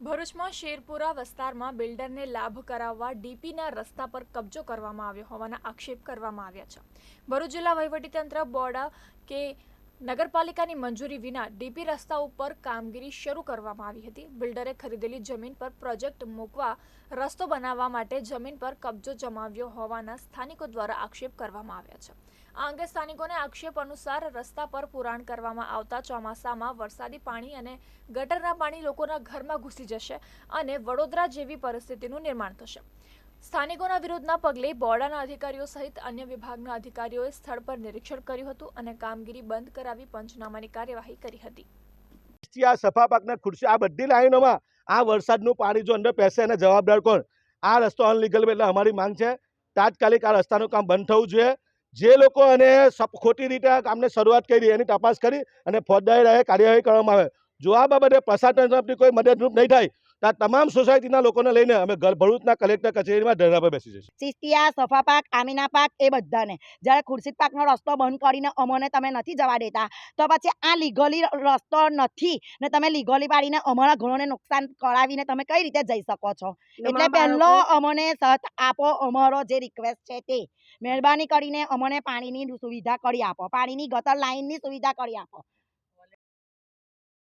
ભરૂચમાં શેરપુરા વિસ્તારમાં બિલ્ડરને લાભ કરાવવા ડીપીના રસ્તા પર કબજો કરવામાં આવ્યો હોવાના આક્ષેપ કરવામાં આવ્યા છે. ભરૂચ જિલ્લા વહીવટીતંત્ર બોર્ડ કે નગરપાલિકાની મંજૂરી વિના ડીપી રસ્તા ઉપર કામગીરી શરૂ કરવામાં આવી હતી. બિલ્ડરે ખરીદેલી જમીન પર પ્રોજેક્ટ મૂકવા રસ્તો બનાવવા માટે જમીન પર કબજો જમાવ્યો હોવાના સ્થાનિકો દ્વારા આક્ષેપ કરવામાં આવ્યા છે. આ અંગે સ્થાનિકોને આક્ષેપ અનુસાર રસ્તા પર પુરાણ કરવામાં આવતા ચોમાસામાં વરસાદી પાણી અને ગટરના પાણી લોકોના ઘરમાં ઘૂસી જશે અને વડોદરા જેવી પરિસ્થિતિનું નિર્માણ થશે. સ્થાનિકોના વિરોધના પગલે બોર્ડાના અધિકારીઓ સહિત અન્ય વિભાગના અધિકારીઓએ સ્થળ પર નિરીક્ષણ કર્યું હતું અને કામગીરી બંધ કરાવી પંચનામાની કાર્યવાહી કરી હતી. આ સફા પાકના ખુરશી, આ બધી લાઈનોમાં આ વરસાદનું પાણી જો અંદર પહેશે અને જવાબદાર કોણ? આ રસ્તો અનલીગલ એટલે અમારી માંગ છે તાત્કાલિક આ રસ્તાનું કામ બંધ થવું જોઈએ. જે લોકો અને ખોટી રીતે આ કામને શરૂઆત કરી, એની તપાસ કરી અને ફોજદારી કાર્યવાહી કરવામાં આવે. જો આ બાબતે પ્રશાસન તરફથી કોઈ મદદરૂપ નહીં થાય તો આ તમામ સોસાયટીના લોકોને લઈને અમે ભરૂચના કલેક્ટર કચેરીમાં ધરણા પર બેસી જઈશું. સિસ્ટિયા સફા પાક આમીના પાક એ બધાને. જ્યારે ખુરશીદ પાકનો રસ્તો બંધ કરીને અમને તમે નથી જવા દેતા તો પછી આ લીગલી રસ્તો નથી ને તમે લીગલી પાડીને અમારા ઘરોને નુકસાન કરાવીને તમે કઈ રીતે જઈ શકો છો? એટલે પહેલો અમને સત આપો અમારો જે રિક્વેસ્ટ છે તે. મહેરબાની કરીને અમને પાણીની સુવિધા કરી આપો પાણીની ગટર લાઇનની સુવિધા કરી આપો.